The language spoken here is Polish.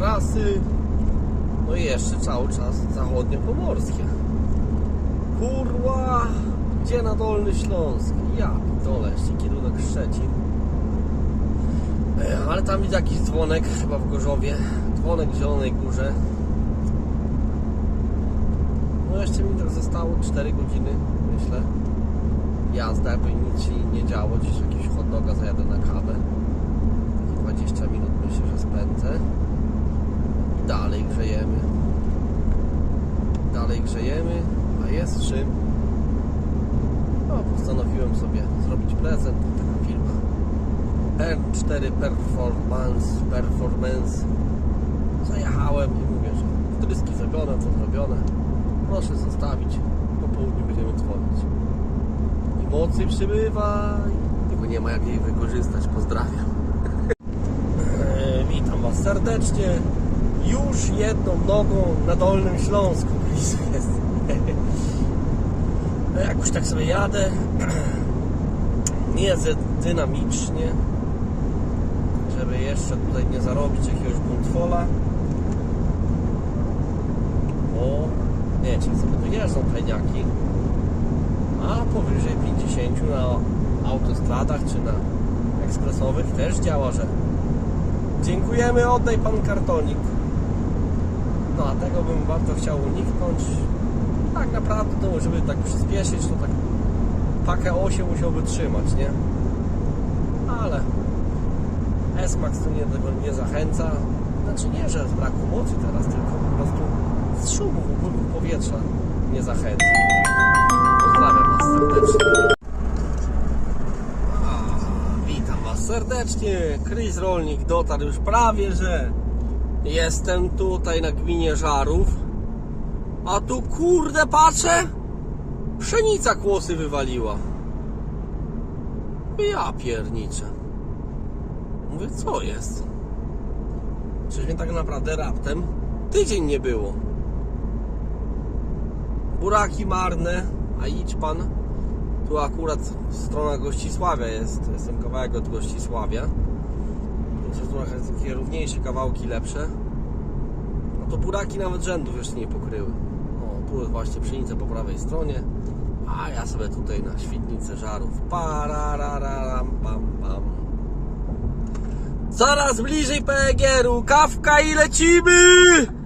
trasy. No i jeszcze cały czas zachodnio-pomorskie. Kurwa, gdzie na Dolny Śląsk? Ja dole, jeszcze kierunek Szczecin. E, Ale tam widzę jakiś dzwonek, chyba w Gorzowie. Dzwonek w Zielonej Górze. No jeszcze mi tak zostało 4 godziny, myślę. Jazda, jakby nic się nie działo. Dziś jakiegoś hot doga zajadę na kawę. Takie 20 minut myślę, że spędzę. Dalej grzejemy. Dalej grzejemy, a jest czym. No, postanowiłem sobie zrobić prezent. Taka firma R4 Performance, Performance. Zajechałem i mówię, że wtryski zrobione, to zrobione. Proszę zostawić. Po południu będziemy dzwonić. I mocy przybywa, i tylko nie ma jak jej wykorzystać. Pozdrawiam. E, Witam Was serdecznie. Już jedną nogą na Dolnym Śląsku. Jest. No Jakoś tak sobie jadę. Nie dynamicznie. Żeby jeszcze tutaj nie zarobić jakiegoś buntwola. Bo wiecie, sobie tu jeżdżą tajniaki. A powyżej 50 na autostradach czy na ekspresowych też działa, że dziękujemy, oddaj pan kartonik. No a tego bym bardzo chciał uniknąć. Tak naprawdę, no, żeby tak przyspieszyć, to tak pakę 8 musiałby trzymać, nie? Ale S-Max tu nie, tego nie zachęca. Znaczy nie, że z braku mocy teraz, tylko po prostu z szumu upływu powietrza nie zachęca. Pozdrawiam Was serdecznie. A, Witam Was serdecznie. Chris Rolnik dotarł już prawie, że jestem tutaj na gminie Żarów. A tu kurde patrzę, pszenica kłosy wywaliła. Ja pierniczę. Mówię, co jest? Czyż mnie tak naprawdę raptem tydzień nie było. Buraki marne, a idź pan. Tu akurat strona Gościsławia jest. Jestem kawałek od Gościsławia. Jest trochę takie równiejsze kawałki, lepsze. No to buraki nawet rzędów jeszcze nie pokryły. O, tu jest właśnie pszenica po prawej stronie. A ja sobie tutaj na świetnicę żarów. Parararam, pam, pam. Coraz bliżej PGR-u, kawka i lecimy!